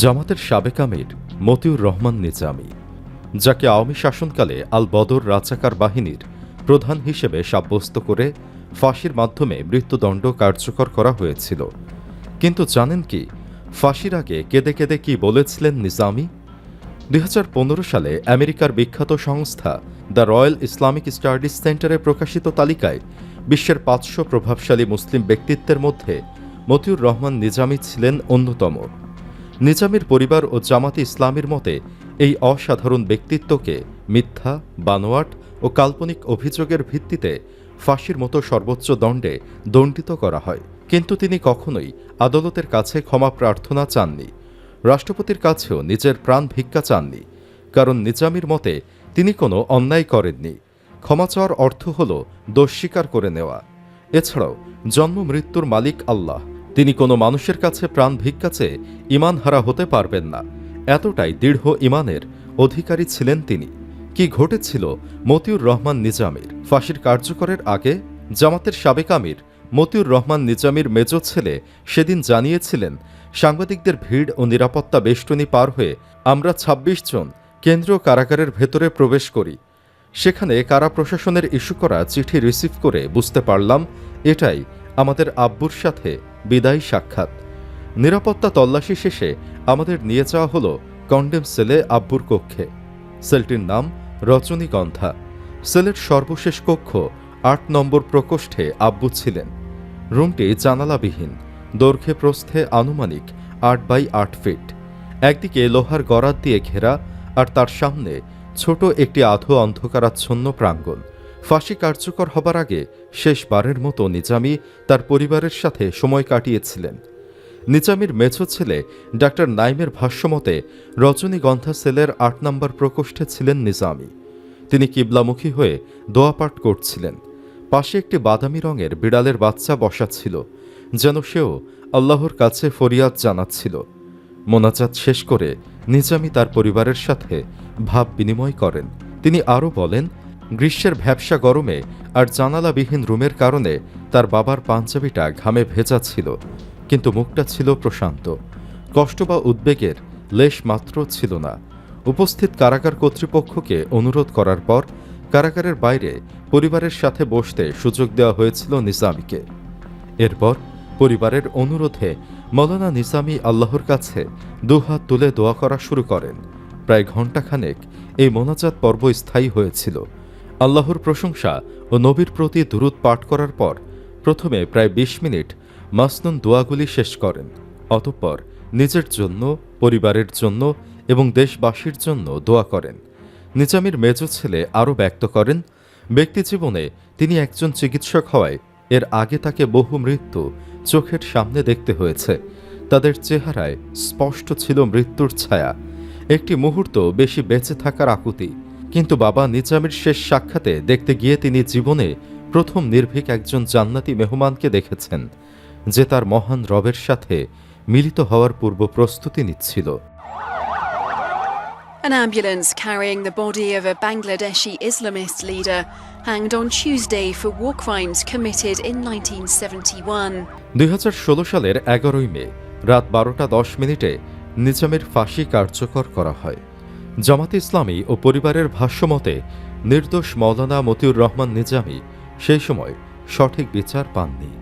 জামাতের সাবেক আমির মতিউর রহমান নিজামী, যাকে আওয়ামী শাসনকালে আল বদর রাজাকার বাহিনীর প্রধান হিসেবে সাব্যস্ত করে ফাঁসির মাধ্যমে মৃত্যুদণ্ড কার্যকর করা হয়েছিল। কিন্তু জানেন কি, ফাঁসির আগে কেঁদে কেঁদে কি বলেছিলেন নিজামী? দুই সালে আমেরিকার বিখ্যাত সংস্থা দ্য রয়্যাল ইসলামিক স্টাডিজ সেন্টারে প্রকাশিত তালিকায় বিশ্বের পাঁচশো প্রভাবশালী মুসলিম ব্যক্তিত্বের মধ্যে মতিউর রহমান নিজামী ছিলেন অন্যতম। নিজামীর পরিবার ও জামাতে ইসলামের মতে, এই অসাধারণ ব্যক্তিত্বকে মিথ্যা, বানোয়াট ও কাল্পনিক অভিযোগের ভিত্তিতে ফাঁসির মতো সর্বোচ্চ দণ্ডে দণ্ডিত করা হয়। কিন্তু তিনি কখনোই আদালতের কাছে ক্ষমা প্রার্থনা চাননি। রাষ্ট্রপতির কাছেও নিজের প্রাণ ভিক্ষা চাননি। কারণ নিজামির মতে, তিনি কোনো অন্যায় করেননি। ক্ষমা চাওয়ার অর্থ হল দোষ স্বীকার করে নেওয়া। এছাড়াও, জন্ম মৃত্যুর মালিক আল্লাহ। তিনি কোনো মানুষের কাছে প্রাণ ভিক্ষা চেয়ে ইমান হারা হতে পারবেন না। এতটাই দৃঢ় ইমানের অধিকারী ছিলেন তিনি। কি ঘটেছিল মতিউর রহমান নিজামীর? ফাঁসির কার্যকরের আগে জামাতের সাবেক আমির মতিউর রহমান নিজামীর মেজ ছেলে সেদিন জানিয়েছিলেন, সাংবাদিকদের ভিড় ও নিরাপত্তা বেষ্টনী পার হয়ে আমরা ২৬ জন কেন্দ্রীয় কারাগারের ভেতরে প্রবেশ করি। সেখানে কারা প্রশাসনের ইস্যু করা চিঠি রিসিভ করে বুঝতে পারলাম, এটাই আমাদের আব্বুর সাথে বিদায়ী সাক্ষাৎ। নিরাপত্তা তল্লাশি শেষে আমাদের নিয়ে যাওয়া হলো কন্ডেম সেলে আব্বুর কক্ষে। সেলটির নাম রজনীগন্ধা। সেলের সর্বশেষ কক্ষ আট নম্বর প্রকোষ্ঠে আব্বু ছিলেন। রুমটি জানালাবিহীন, দৈর্ঘ্যে প্রস্থে আনুমানিক আট বাই আট ফিট। একদিকে লোহার গরাদ দিয়ে ঘেরা আর তার সামনে ছোট একটি আধো অন্ধকারাচ্ছন্ন প্রাঙ্গণ। ফাঁসি কার্যকর হবার আগে শেষবারের মতো নিজামী তার পরিবারের সাথে সময় কাটিয়েছিলেন। নিজামীর মেছো ছেলে ডাক্তার নাইমের ভাষ্যমতে, রজনীগন্ধা সেলের আট নম্বর প্রকোষ্ঠে ছিলেন নিজামী। তিনি কিবলামুখী হয়ে দোয়াপাঠ করছিলেন। পাশে একটি বাদামি রঙের বিড়ালের বাচ্চা বসা ছিল, যেন সেও আল্লাহর কাছে ফরিয়াদ জানাচ্ছিল। মোনাজাত শেষ করে নিজামী তার পরিবারের সাথে ভাব বিনিময় করেন। তিনি আরও বলেন গ্রীষ্মের ভ্যাবসা গরমে আর জানালাবিহীন রুমের কারণে তার বাবার পাঞ্জাবিটা ঘামে ভেজা ছিল, কিন্তু মুখটা ছিল প্রশান্ত। কষ্ট বা উদ্বেগের লেশ মাত্র ছিল না। উপস্থিত কারাগার কর্তৃপক্ষকে অনুরোধ করার পর কারাগারের বাইরে পরিবারের সাথে বসতে সুযোগ দেওয়া হয়েছিল নিজামীকে। এরপর পরিবারের অনুরোধে মৌলানা নিজামী আল্লাহর কাছে দুহাত তুলে দোয়া করা শুরু করেন। প্রায় ঘণ্টাখানেক এই মোনাজাত পর্ব স্থায়ী হয়েছিল। আল্লাহর প্রশংসা ও নবীর প্রতি দুরুদ পাঠ করার পর প্রথমে প্রায় বিশ মিনিট মাসনুন দোয়াগুলি শেষ করেন, অতঃপর নিজের জন্য, পরিবারের জন্য এবং দেশবাসীর জন্য দোয়া করেন। নিজামীর মেজ ছেলে আরও ব্যক্ত করেন ব্যক্তিজীবনে তিনি একজন চিকিৎসক হওয়ায় এর আগে তাকে বহু মৃত্যু চোখের সামনে দেখতে হয়েছে। তাদের চেহারায় স্পষ্ট ছিল মৃত্যুর ছায়া। একটি মুহূর্ত বেশি বেঁচে থাকার আকুতি। কিন্তু বাবা নিজামের শেষ সাক্ষাতে দেখতে গিয়ে তিনি জীবনে প্রথম নির্ভীক একজন জান্নাতি মেহমানকে দেখেছেন যে তার মহান রবের সাথে মিলিত হওয়ার পূর্ব প্রস্তুতি নিচ্ছিল An ambulance carrying the body of a Bangladeshi Islamist leader hanged on Tuesday for war crimes committed in 1971. দুই সালের এগারোই মে রাত বারোটা দশ মিনিটে নিজামের ফাঁসি কার্যকর করা হয় জামাত ইসলামী ও পরিবারের ভাষ্যমতে, নির্দোষ মৌলানা মতিউর রহমান নিজামী সেই সময় সঠিক বিচার পাননি।